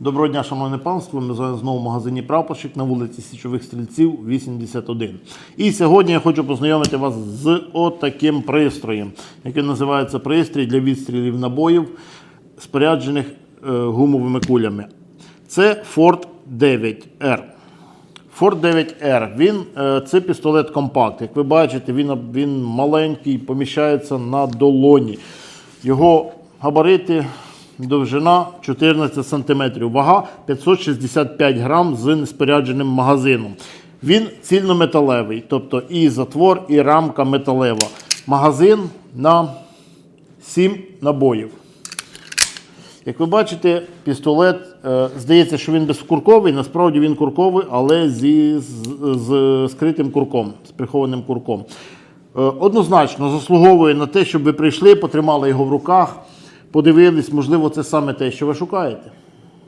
Доброго дня, шановне панство. Ми з вами знову в магазині Прапорщик на вулиці Січових Стрільців, 81. І сьогодні я хочу познайомити вас з отаким пристроєм, який називається пристрій для відстрілів набоїв, споряджених е, гумовими кулями. Це Ford 9R. Ford 9R. Він, е, це пістолет компакт. Як ви бачите, він, він маленький, поміщається на долоні. Його габарити, довжина 14 см, вага 565 грам з неспорядженим магазином. Він цільнометалевий, тобто і затвор, і рамка металева. Магазин на 7 набоїв. Як ви бачите, пістолет, е, здається, що він безкурковий, насправді він курковий, але зі, з, з скритим курком, з прихованим курком. Е, однозначно заслуговує на те, щоб ви прийшли, потримали його в руках, подивились, можливо, це саме те, що ви шукаєте.